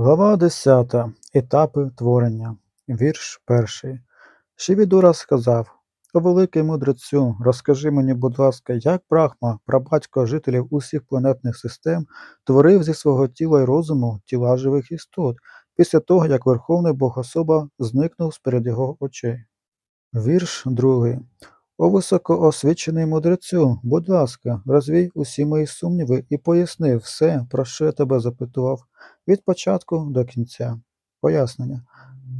Глава 10. Етапи творення. Вірш перший. Шивідура сказав: О великий мудрецю, розкажи мені, будь ласка, як Брахма, прабатько жителів усіх планетних систем, творив зі свого тіла й розуму тіла живих істот, після того, як Верховний Богособа зникнув з перед його очей. Вірш другий. О високоосвічений мудрецю, будь ласка, розвій усі мої сумніви і поясни все, про що я тебе запитував, від початку до кінця. Пояснення.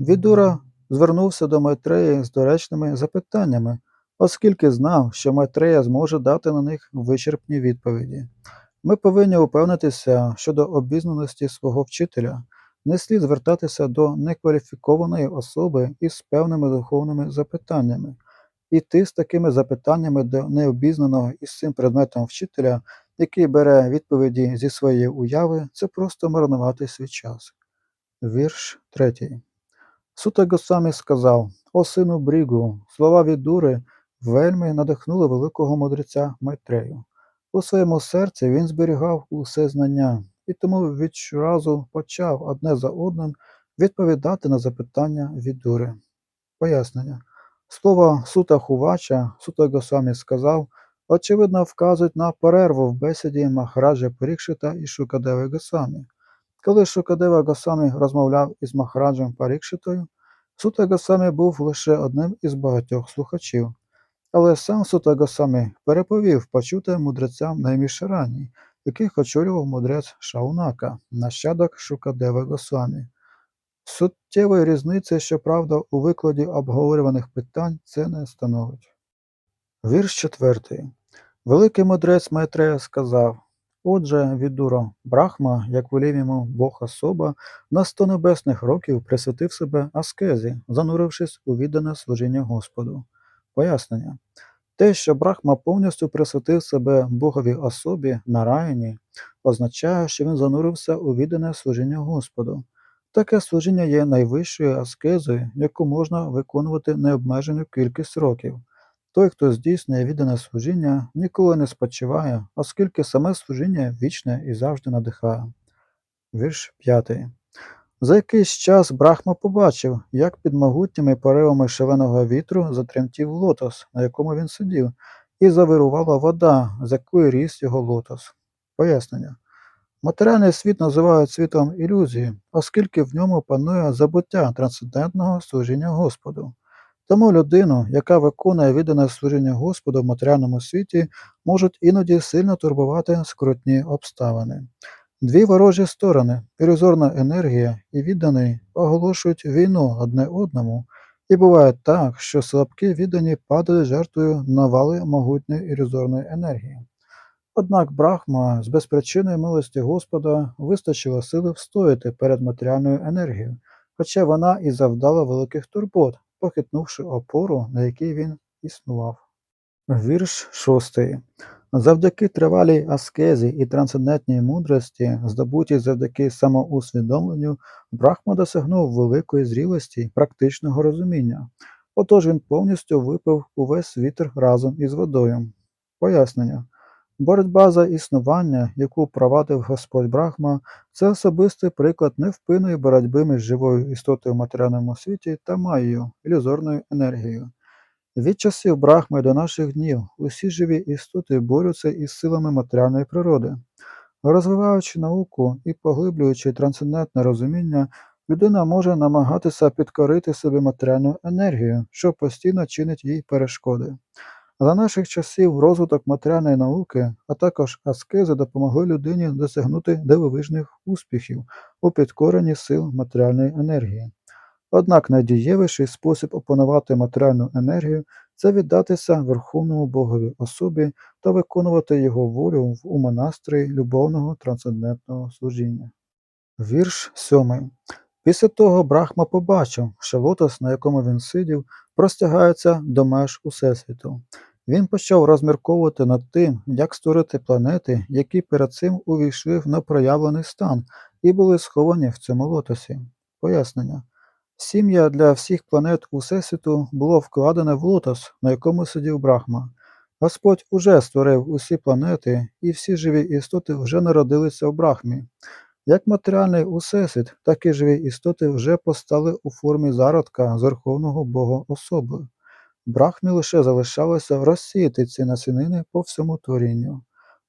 Відура звернувся до Майтреї з доречними запитаннями, оскільки знав, що Майтрея зможе дати на них вичерпні відповіді. Ми повинні упевнитися щодо обізнаності свого вчителя. Не слід звертатися до некваліфікованої особи із певними духовними запитаннями. Іти з такими запитаннями до необізнаного із цим предметом вчителя, який бере відповіді зі своєї уяви, це просто марнувати свій час. Вірш третій. Сута Госамі сказав: О сину Брігу, слова від дури вельми надихнули великого мудреця Майтрею. У своєму серці він зберігав усе знання, і тому відразу почав одне за одним відповідати на запитання від дури. Пояснення. Слово сута Хувача, сута Госамі сказав, очевидно вказують на перерву в бесіді Махараджа Парікшита і Шукадеви Госамі. Коли Шукадева Госамі розмовляв із Махараджем Парікшитою, сута Госамі був лише одним із багатьох слухачів. Але сам сута Госамі переповів почуте мудрецям на Імішарані, яких очолював мудрець Шаунака, нащадок Шукадеви Госамі. Суттєвої різниці, щоправда, у викладі обговорюваних питань це не становить. Вірш четвертий. Великий мудрець Майтрея сказав: Отже, відуро, Брахма, як волів йому Бог особа, на сто небесних років присвятив себе аскезі, занурившись у віддане служіння Господу. Пояснення. Те, що Брахма повністю присвятив себе Боговій особі на раяні, означає, що він занурився у віддане служіння Господу. Таке служіння є найвищою аскезою, яку можна виконувати необмежену кількість років. Той, хто здійснює віддане служіння, ніколи не спочиває, оскільки саме служіння вічне і завжди надихає. Вірш 5. За якийсь час Брахма побачив, як під могутніми поривами шаленого вітру затремтів лотос, на якому він сидів, і завирувала вода, з якої ріс його лотос. Пояснення. Матеріальний світ називають світом ілюзії, оскільки в ньому панує забуття трансцендентного служіння Господу. Тому людину, яка виконує віддане служіння Господу в матеріальному світі, можуть іноді сильно турбувати скрутні обставини. Дві ворожі сторони, ілюзорна енергія і відданий, оголошують війну одне одному, і буває так, що слабкі віддані падають жертвою навали могутньої ілюзорної енергії. Однак Брахма з безпричинної милості Господа вистачило сили встояти перед матеріальною енергією, хоча вона і завдала великих турбот, похитнувши опору, на якій він існував. Вірш шостий. Завдяки тривалій аскезі і трансцендентній мудрості, здобутій завдяки самоусвідомленню, Брахма досягнув великої зрілості практичного розуміння. Отож він повністю випив увесь вітер разом із водою. Пояснення. Боротьба за існування, яку провадив Господь Брахма, це особистий приклад невпинної боротьби між живою істотою в матеріальному світі та маєю, ілюзорною енергією. Від часів Брахми до наших днів усі живі істоти борються із силами матеріальної природи. Розвиваючи науку і поглиблюючи трансцендентне розуміння, людина може намагатися підкорити собі матеріальну енергію, що постійно чинить їй перешкоди. За наших часів розвиток матеріальної науки, а також аскези допомогли людині досягнути дивовижних успіхів у підкоренні сил матеріальної енергії. Однак найдієвіший спосіб опанувати матеріальну енергію це віддатися Верховному Богові особі та виконувати його волю в умонастрої любовного трансцендентного служіння. Вірш сьомий. Після того Брахма побачив, що лотос, на якому він сидів, простягається до меж Усесвіту. Він почав розмірковувати над тим, як створити планети, які перед цим увійшли в непроявлений стан і були сховані в цьому лотосі. Пояснення. Сім'я для всіх планет Усесвіту було вкладене в лотос, на якому сидів Брахма. Господь уже створив усі планети, і всі живі істоти вже народилися в Брахмі. Як матеріальний усесвіт, так і живі істоти вже постали у формі зародка з Верховного Бога особи. Брахмі лише залишалося розсіяти ці насінини по всьому творінню.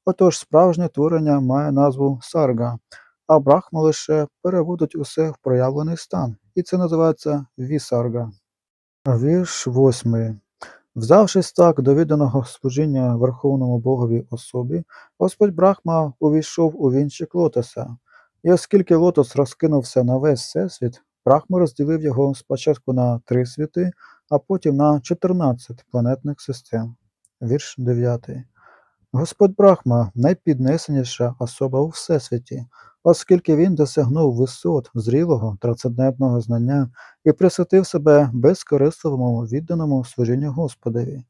Отож справжнє творення має назву сарга, а брахма лише переводить усе в проявлений стан, і це називається вісарга. Вірш восьмий. Взявшись так до відданого служіння Верховному Богові особі, Господь Брахма увійшов у вінчик лотоса, і оскільки лотос розкинувся на весь всесвіт, Брахма розділив його спочатку на три світи, а потім на 14 планетних систем. Вірш 9. Господь Брахма найпіднесеніша особа у Всесвіті, оскільки він досягнув висот зрілого трансцендентного знання і присвятив себе безкорисливому відданому служінню Господові.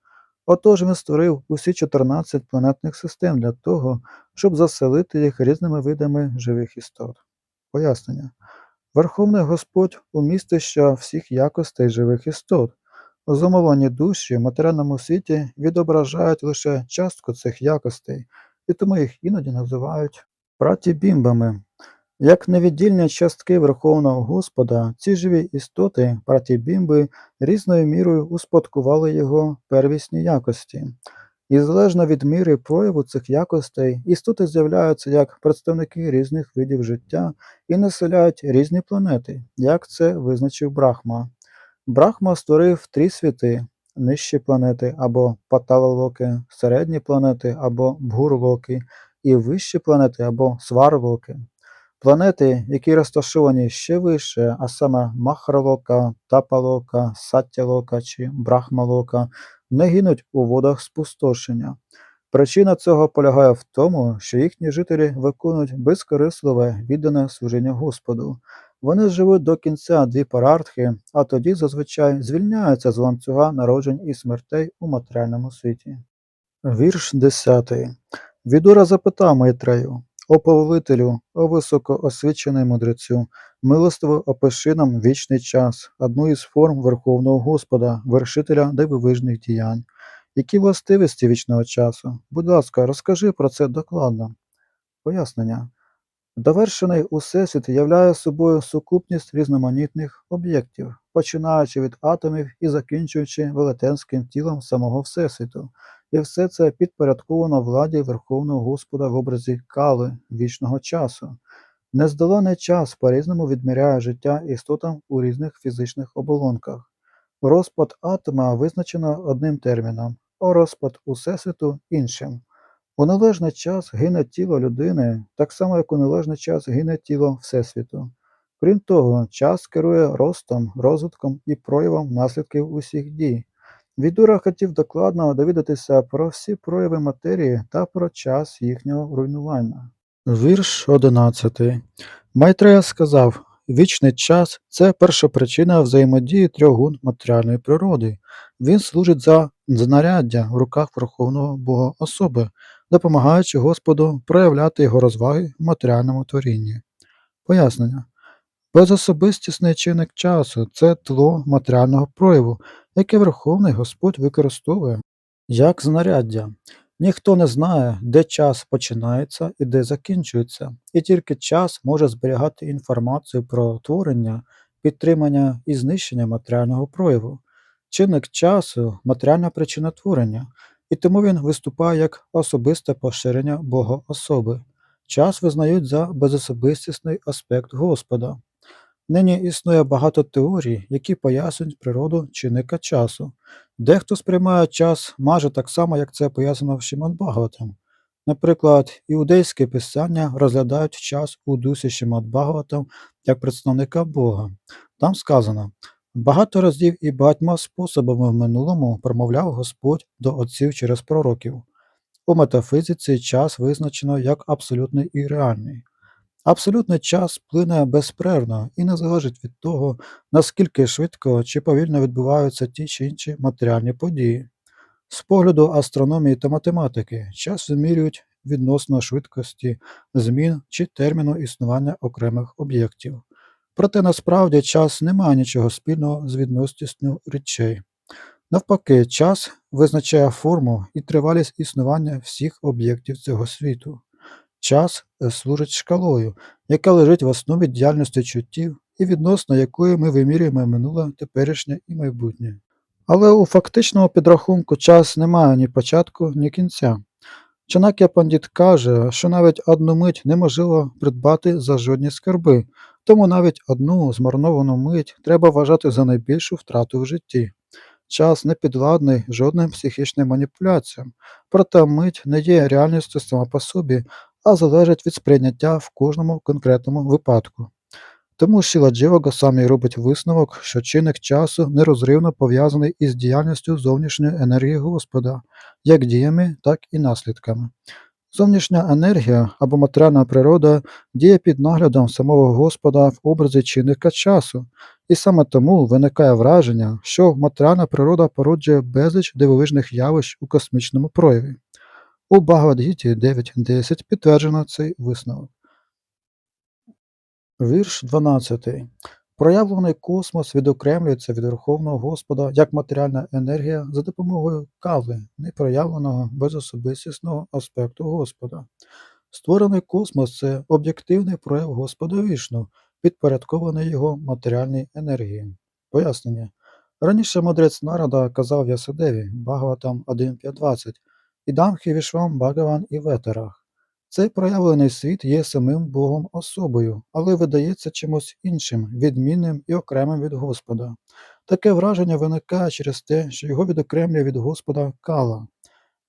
Отож він створив усі 14 планетних систем для того, щоб заселити їх різними видами живих істот. Пояснення. Верховний Господь умістища всіх якостей живих істот. Зумовлені душі в матеріальному світі відображають лише частку цих якостей, і тому їх іноді називають пратібімбами. Як невіддільні частки Верховного Господа, ці живі істоти, пратібімби, різною мірою успадкували його первісні якості. І залежно від міри прояву цих якостей, істоти з'являються як представники різних видів життя і населяють різні планети, як це визначив Брахма. Брахма створив три світи нижчі планети або паталалоки, середні планети або бгурлоки, і вищі планети або сварлоки. Планети, які розташовані ще вище, а саме Махралока, Тапалока, Саттялока чи Брахмалока, не гинуть у водах спустошення. Причина цього полягає в тому, що їхні жителі виконують безкорисливе віддане служіння Господу. Вони живуть до кінця дві парартхи, а тоді зазвичай звільняються з ланцюга народжень і смертей у матеріальному світі. Вірш 10. Відура запитав Майтрею, о повелителю, о високоосвічений мудрецю, милостиво опиши нам вічний час, одну із форм Верховного Господа, вершителя дивовижних діянь. Які властивості вічного часу? Будь ласка, розкажи про це докладно. Пояснення. Довершений усесвіт являє собою сукупність різноманітних об'єктів, починаючи від атомів і закінчуючи велетенським тілом самого Всесвіту, і все це підпорядковано владі Верховного Господа в образі кали вічного часу. Нездоланий час по-різному відміряє життя істотам у різних фізичних оболонках. Розпад атома визначено одним терміном, а розпад усесвіту іншим. У належний час гине тіло людини, так само як у належний час гине тіло Всесвіту. Крім того, час керує ростом, розвитком і проявом наслідків усіх дій. Відура хотів докладно довідатися про всі прояви матерії та про час їхнього руйнування. Вірш 11. Майтрея сказав: Вічний час це першопричина взаємодії трьох гун матеріальної природи. Він служить за знаряддя в руках Верховного Бога особи, допомагаючи Господу проявляти його розваги в матеріальному творінні. Пояснення. Безособистісний чинник часу це тло матеріального прояву, яке Верховний Господь використовує як знаряддя. Ніхто не знає, де час починається і де закінчується, і тільки час може зберігати інформацію про творення, підтримання і знищення матеріального прояву. Чинник часу матеріальна причина творення, і тому він виступає як особисте поширення Бога особи. Час визнають за безособистісний аспект Господа. Нині існує багато теорій, які пояснюють природу чинника часу. Дехто сприймає час майже так само, як це пояснено в Шимон. Наприклад, іудейське писання розглядають час у дусі Шимон Бхагаватам як представника Бога. Там сказано багато разів і багатьма способами в минулому промовляв Господь до отців через пророків. У метафізиці час визначено як абсолютний і реальний. Абсолютний час плине безперервно і не залежить від того, наскільки швидко чи повільно відбуваються ті чи інші матеріальні події. З погляду астрономії та математики час вимірюють відносно швидкості змін чи терміну існування окремих об'єктів. Проте насправді час не має нічого спільного з відносністю речей. Навпаки, час визначає форму і тривалість існування всіх об'єктів цього світу. Час е, служить шкалою, яка лежить в основі діяльності чуттів і відносно якої ми вимірюємо минуле, теперішнє і майбутнє. Але у фактичному підрахунку час не має ні початку, ні кінця. Чанак'я Пандіт каже, що навіть одну мить неможливо придбати за жодні скарби, тому навіть одну змарновану мить треба вважати за найбільшу втрату в житті. Час не підвладний жодним психічним маніпуляціям, проте мить не є реальністю сама по собі, а залежить від сприйняття в кожному конкретному випадку. Тому Шіла Джива Госамі робить висновок, що чинник часу нерозривно пов'язаний із діяльністю зовнішньої енергії Господа, як діями, так і наслідками. Зовнішня енергія або матеріальна природа діє під наглядом самого Господа в образі чинника часу, і саме тому виникає враження, що матеріальна природа породжує безліч дивовижних явищ у космічному прояві. У Багавадгіті 9.10 підтверджено цей висновок. Вірш 12. Проявлений космос відокремлюється від Верховного Господа як матеріальна енергія за допомогою кави, непроявленого безособистісного аспекту Господа. Створений космос це об'єктивний прояв Господа Вішну, підпорядкований його матеріальній енергії. Пояснення. Раніше мудрець Нарада казав Ясадеві, Бхагаватам 1.5.20, Ідамхи Вішвам Бхагаван і Ветерах. Цей проявлений світ є самим Богом особою, але видається чимось іншим, відмінним і окремим від Господа. Таке враження виникає через те, що його відокремлює від Господа кала.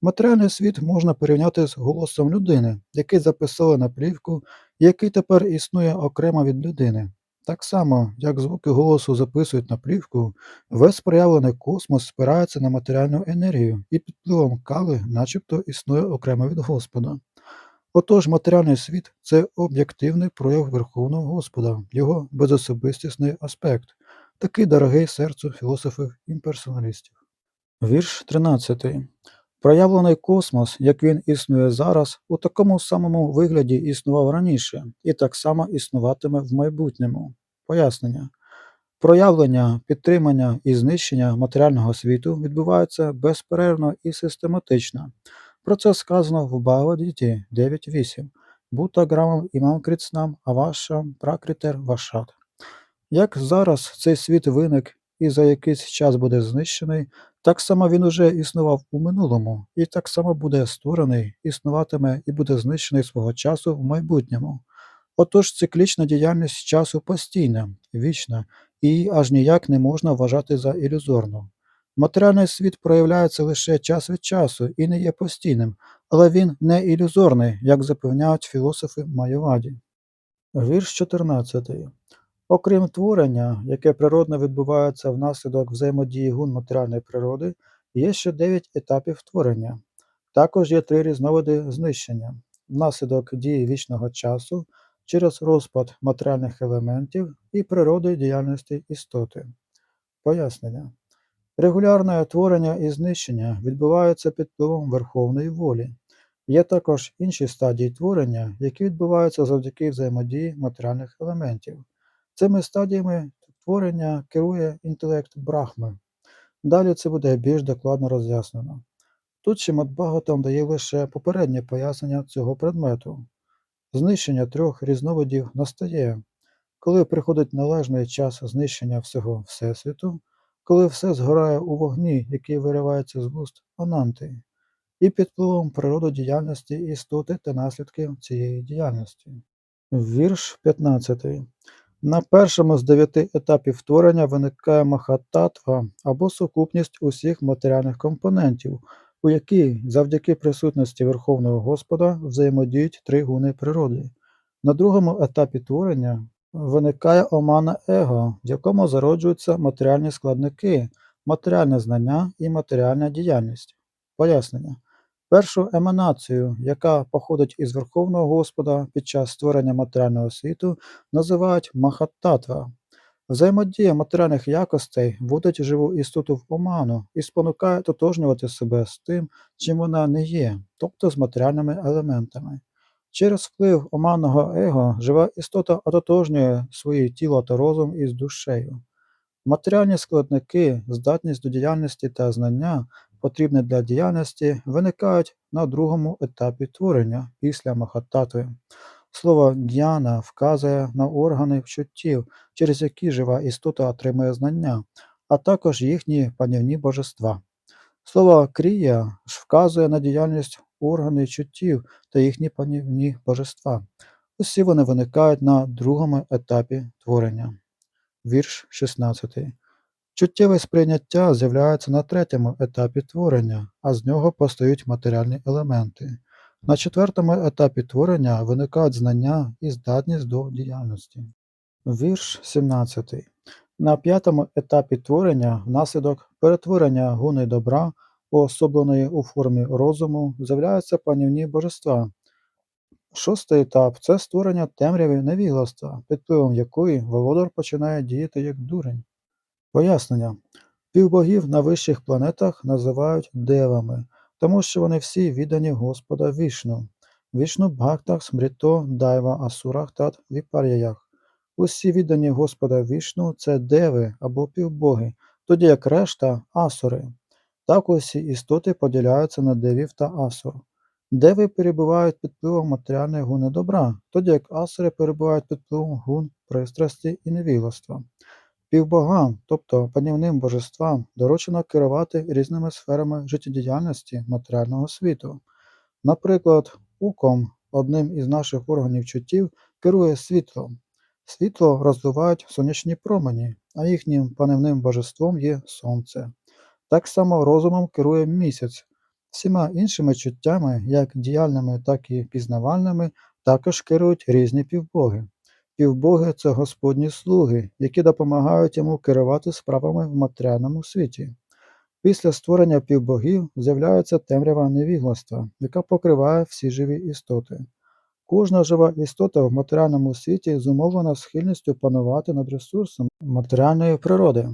Матеріальний світ можна порівняти з голосом людини, який записали на плівку, який тепер існує окремо від людини. Так само, як звуки голосу записують на плівку, весь проявлений космос спирається на матеріальну енергію і під впливом кали начебто існує окремо від Господа. Отож, матеріальний світ це об'єктивний прояв Верховного Господа, його безособистісний аспект, такий дорогий серцю філософів-імперсоналістів. Вірш 13. Проявлений космос, як він існує зараз, у такому самому вигляді існував раніше і так само існуватиме в майбутньому. Пояснення. Проявлення, підтримання і знищення матеріального світу відбуваються безперервно і систематично. Про це сказано в Бхагавадгіті 9.8 Бута грамам імам крицнам авашам пракритер вашат. Як зараз цей світ виник і за якийсь час буде знищений, так само він уже існував у минулому, і так само буде створений, існуватиме і буде знищений свого часу в майбутньому. Отож циклічна діяльність часу постійна, вічна, і аж ніяк не можна вважати за ілюзорну. Матеріальний світ проявляється лише час від часу і не є постійним, але він не ілюзорний, як запевняють філософи Майоваді. Вірш 14. Окрім творення, яке природно відбувається внаслідок взаємодії гун матеріальної природи, є ще дев'ять етапів творення. Також є три різновиди знищення внаслідок дії вічного часу через розпад матеріальних елементів і природи діяльності істоти. Пояснення. Регулярне творення і знищення відбуваються під впливом верховної волі. Є також інші стадії творення, які відбуваються завдяки взаємодії матеріальних елементів. Цими стадіями творення керує інтелект Брахми. Далі це буде більш докладно роз'яснено. Тут Шимат Бхагаватам дає лише попереднє пояснення цього предмету. Знищення трьох різновидів настає, коли приходить належний час знищення всього Всесвіту, коли все згорає у вогні, який виривається з вуст Ананти, і під впливом природодіяльності істоти та наслідків цієї діяльності. Вірш 15. На першому з дев'яти етапів творення виникає махататва або сукупність усіх матеріальних компонентів, у якій завдяки присутності Верховного Господа взаємодіють три гуни природи. На другому етапі творення виникає омана его, в якому зароджуються матеріальні складники, матеріальне знання і матеріальна діяльність. Пояснення. Першу еманацію, яка походить із Верховного Господа під час створення матеріального світу, називають Махаттатва. Взаємодія матеріальних якостей вводить живу істоту в оману і спонукає тотожнювати себе з тим, чим вона не є, тобто з матеріальними елементами. Через вплив оманного его жива істота ототожнює своє тіло та розум із душею. Матеріальні складники, здатність до діяльності та знання потрібні для діяльності, виникають на другому етапі творення після махататви. Слово гьяна вказує на органи вчуттів, через які жива істота отримує знання, а також їхні панівні божества. Слово крія ж вказує на діяльність органів чуттів та їхні панівні божества. Усі вони виникають на другому етапі творення. Вірш 16. Чуттєве сприйняття з'являється на третьому етапі творення, а з нього постають матеріальні елементи. На четвертому етапі творення виникають знання і здатність до діяльності. Вірш 17. На п'ятому етапі творення внаслідок перетворення гуни добра, уособленої у формі розуму, з'являються панівні божества. Шостий етап це створення темряви невігластва, під впливом якої володар починає діяти як дурень. Пояснення. Півбогів на вищих планетах називають девами, тому що вони всі віддані Господа Вішну. Вішну Бхактах, Смрито, Дайва, Асурах та Віпар'яях. Усі віддані Господа Вішну це деви або півбоги, тоді як решта асури. Так усі істоти поділяються на девів та асур. Деви перебувають під впливом матеріальної гуни добра, тоді як асури перебувають під впливом гун пристрасті і невігластва. Півбогам, тобто панівним божествам, доручено керувати різними сферами життєдіяльності матеріального світу. Наприклад, уком, одним із наших органів чуттів, керує світлом. Світло розвивають сонячні промені, а їхнім панівним божеством є сонце. Так само розумом керує місяць. Всіма іншими чуттями, як діяльними, так і пізнавальними, також керують різні півбоги. Півбоги це Господні слуги, які допомагають йому керувати справами в матеріальному світі. Після створення півбогів з'являється темрява невігластва, яка покриває всі живі істоти. Кожна жива істота в матеріальному світі зумовлена схильністю панувати над ресурсом матеріальної природи.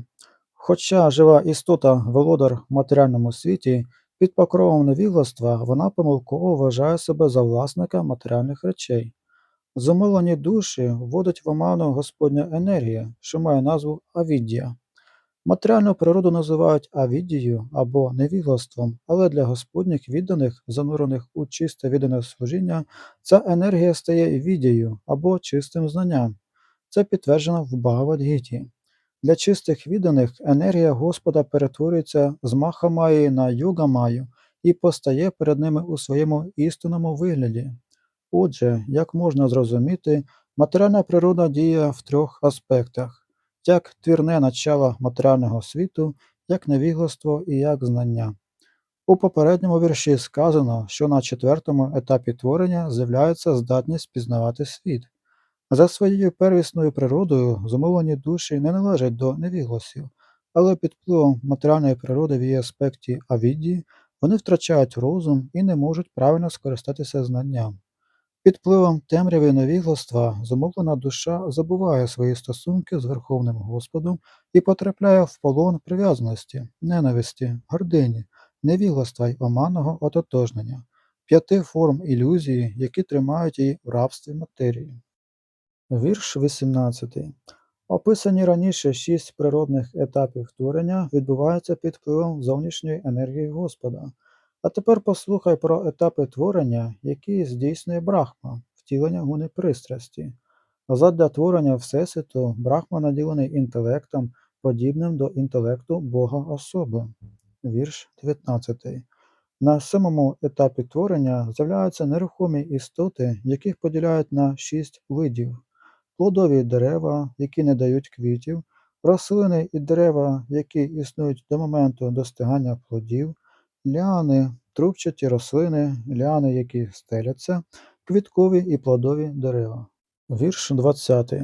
Хоча жива істота володар в матеріальному світі, під покровом невігластва вона помилково вважає себе за власника матеріальних речей. Зумовлені душі вводить в оману Господня енергія, що має назву авіддія. Матеріальну природу називають авіддією або невіглаством, але для Господніх відданих, занурених у чисте віддане служіння, ця енергія стає віддією або чистим знанням. Це підтверджено в Багавадгіті. Для чистих відданих енергія Господа перетворюється з Махамаї на Йогамаю і постає перед ними у своєму істинному вигляді. Отже, як можна зрозуміти, матеріальна природа діє в трьох аспектах як твірне начало матеріального світу, як невігластво і як знання. У попередньому вірші сказано, що на четвертому етапі творення з'являється здатність пізнавати світ. За своєю первісною природою зумовлені душі не належать до невігласів, але під впливом матеріальної природи в її аспекті авідді вони втрачають розум і не можуть правильно скористатися знанням. Під впливом темряви невігластва зумовлена душа забуває свої стосунки з Верховним Господом і потрапляє в полон прив'язаності, ненависті, гордині, невігластва й оманного ототожнення, п'яти форм ілюзії, які тримають її в рабстві матерії. Вірш 18. Описані раніше шість природних етапів творення відбуваються під впливом зовнішньої енергії Господа. А тепер послухай про етапи творення, які здійснює Брахма, втілення гуни пристрасті. Задля творення Всесвіту Брахма наділений інтелектом, подібним до інтелекту Бога особи. Вірш 19. На самому етапі творення з'являються нерухомі істоти, яких поділяють на шість видів: плодові дерева, які не дають квітів, рослини і дерева, які існують до моменту достигання плодів ліани, трубчаті рослини, ліани, які стеляться, квіткові і плодові дерева. Вірш 20.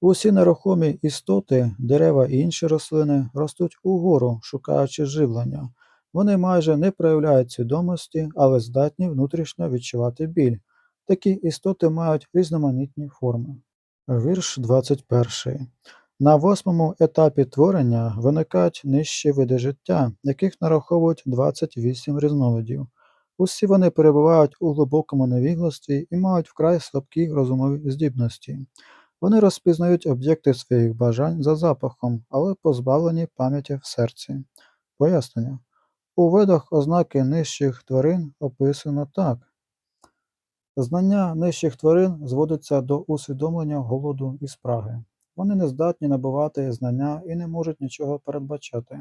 Усі нерухомі істоти, дерева і інші рослини ростуть угору, шукаючи живлення. Вони майже не проявляють свідомості, але здатні внутрішньо відчувати біль. Такі істоти мають різноманітні форми. Вірш 21. На восьмому етапі творення виникають нижчі види життя, яких нараховують 28 різновидів. Усі вони перебувають у глибокому невігластві і мають вкрай слабкі розумові здібності. Вони розпізнають об'єкти своїх бажань за запахом, але позбавлені пам'яті в серці. Пояснення. У видах ознаки нижчих тварин описано так. Знання нижчих тварин зводиться до усвідомлення голоду і спраги. Вони не здатні набувати знання і не можуть нічого передбачати.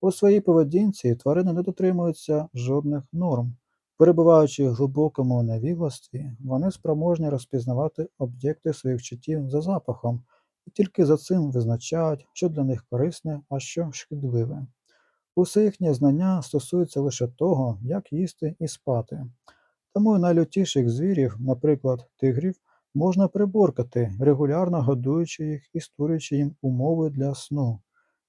У своїй поведінці тварини не дотримуються жодних норм. Перебуваючи в глибокому невігластві, вони спроможні розпізнавати об'єкти своїх чуттів за запахом і тільки за цим визначають, що для них корисне, а що шкідливе. Усе їхнє знання стосується лише того, як їсти і спати. Тому найлютіших звірів, наприклад, тигрів, можна приборкати, регулярно годуючи їх і створюючи їм умови для сну.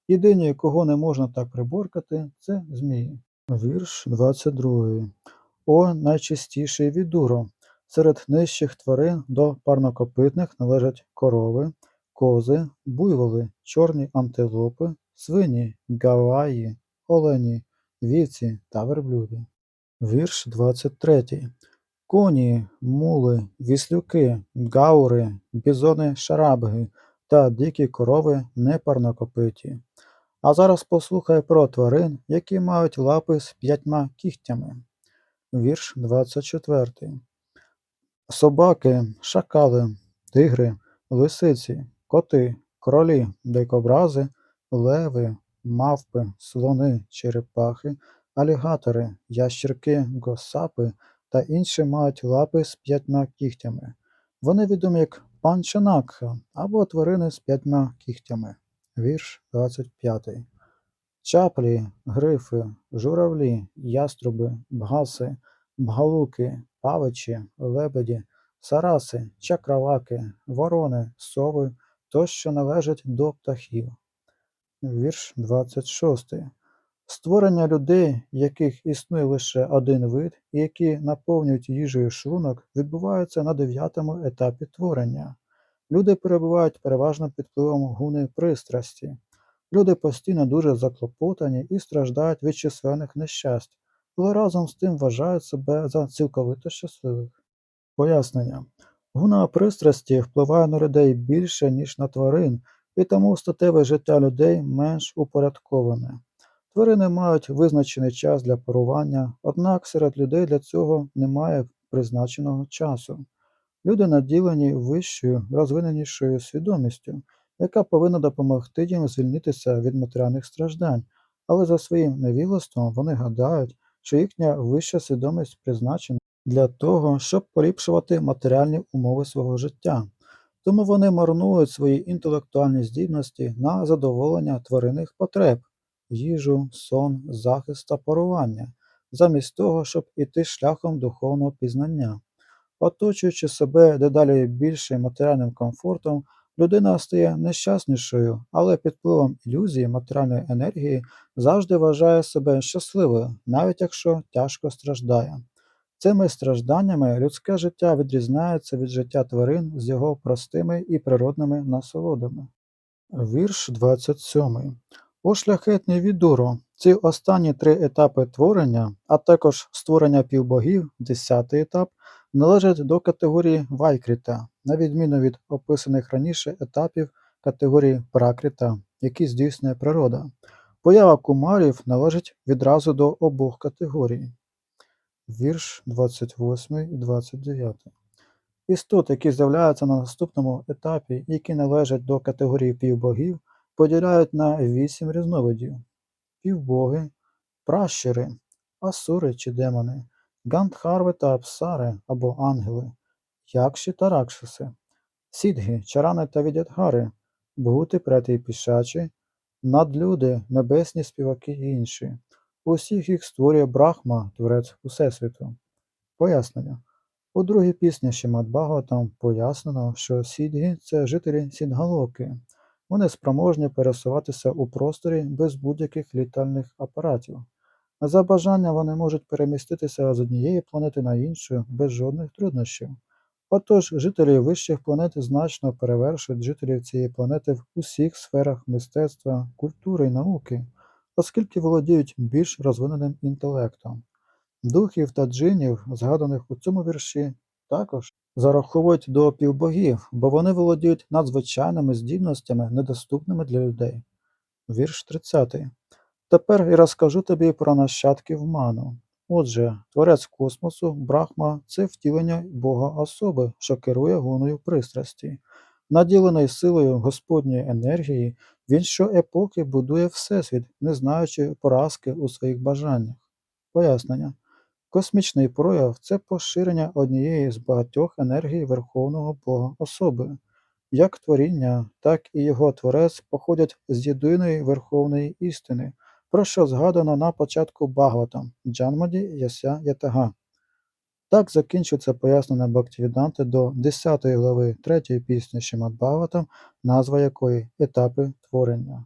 Єдині, кого не можна так приборкати, це змії. Вірш 22. О найчистіший відуро. Серед нижчих тварин до парнокопитних належать корови, кози, буйволи, чорні антилопи, свині, гаваї, олені, вівці та верблюди. Вірш 23. Коні, мули, віслюки, гаури, бізони шарабги та дикі корови непарнокопиті. А зараз послухай про тварин, які мають лапи з п'ятьма кігтями. Вірш 24. Собаки, шакали, тигри, лисиці, коти, кролі, дикобрази, леви, мавпи, слони, черепахи, алігатори, ящірки, госапи та інші мають лапи з п'ятьма кігтями. Вони відомі як панчанакха або тварини з п'ятьма кігтями. Вірш 25. Чаплі, грифи, журавлі, яструби, бгаси, бгалуки, павичі, лебеді, сараси, чакраваки, ворони, сови тощо належать до птахів. Вірш 26. Створення людей, яких існує лише один вид, і які наповнюють їжею шлунок, відбувається на дев'ятому етапі творення. Люди перебувають переважно під впливом гуни пристрасті. Люди постійно дуже заклопотані і страждають від численних нещасть, але разом з тим вважають себе за цілковито щасливих. Пояснення. Гуна пристрасті впливає на людей більше, ніж на тварин, і тому статеве життя людей менш упорядковане. Тварини мають визначений час для парування, однак серед людей для цього немає призначеного часу. Люди наділені вищою, розвиненішою свідомістю, яка повинна допомогти їм звільнитися від матеріальних страждань, але за своїм невілоством вони гадають, що їхня вища свідомість призначена для того, щоб поліпшувати матеріальні умови свого життя. Тому вони марнують свої інтелектуальні здібності на задоволення тваринних потреб їжу, сон, захист та парування, замість того, щоб іти шляхом духовного пізнання. Оточуючи себе дедалі більше матеріальним комфортом, людина стає нещаснішою, але під впливом ілюзії матеріальної енергії завжди вважає себе щасливою, навіть якщо тяжко страждає. Цими стражданнями людське життя відрізняється від життя тварин з його простими і природними насолодами. Вірш 27. О шляхетний відуро! Ці останні три етапи творення, а також створення півбогів, десятий етап, належать до категорії Вайкріта, на відміну від описаних раніше етапів категорії Пракріта, які здійснює природа. Поява кумарів належить відразу до обох категорій. Вірш 28 і 29. Істот, які з'являються на наступному етапі, які належать до категорії півбогів, поділяють на вісім різновидів: півбоги, пращури, асури чи демони, гандхарви та апсари або ангели, якші та ракшаси, сідги, чарани та відядгари, бгути, прети і пішачі, надлюди, небесні співаки і інші. Усіх їх створює Брахма, творець Усесвіту. Пояснення. У другій пісні Шимат Бхагаватам пояснено, що сідги це жителі Сідгалоки. Вони спроможні пересуватися у просторі без будь-яких літальних апаратів. За бажанням вони можуть переміститися з однієї планети на іншу без жодних труднощів. Отож, жителі вищих планет значно перевершують жителів цієї планети в усіх сферах мистецтва, культури і науки, оскільки володіють більш розвиненим інтелектом. Духів та джинів, згаданих у цьому вірші, також зараховують до півбогів, бо вони володіють надзвичайними здібностями, недоступними для людей. Вірш 30. Тепер я розкажу тобі про нащадків ману. Отже, творець космосу, Брахма це втілення Бога особи, що керує гуною пристрасті. Наділений силою Господньої енергії, він щоепохи будує Всесвіт, не знаючи поразки у своїх бажаннях. Пояснення. Космічний прояв це поширення однієї з багатьох енергій Верховного Бога особи. Як творіння, так і його творець походять з єдиної верховної істини, про що згадано на початку Бхагаватам Джанмаді Яся Ятага. Так закінчується пояснення Бхактивіданти до 10 глави 3 пісні Шимад Бхагаватам, назва якої Етапи творення.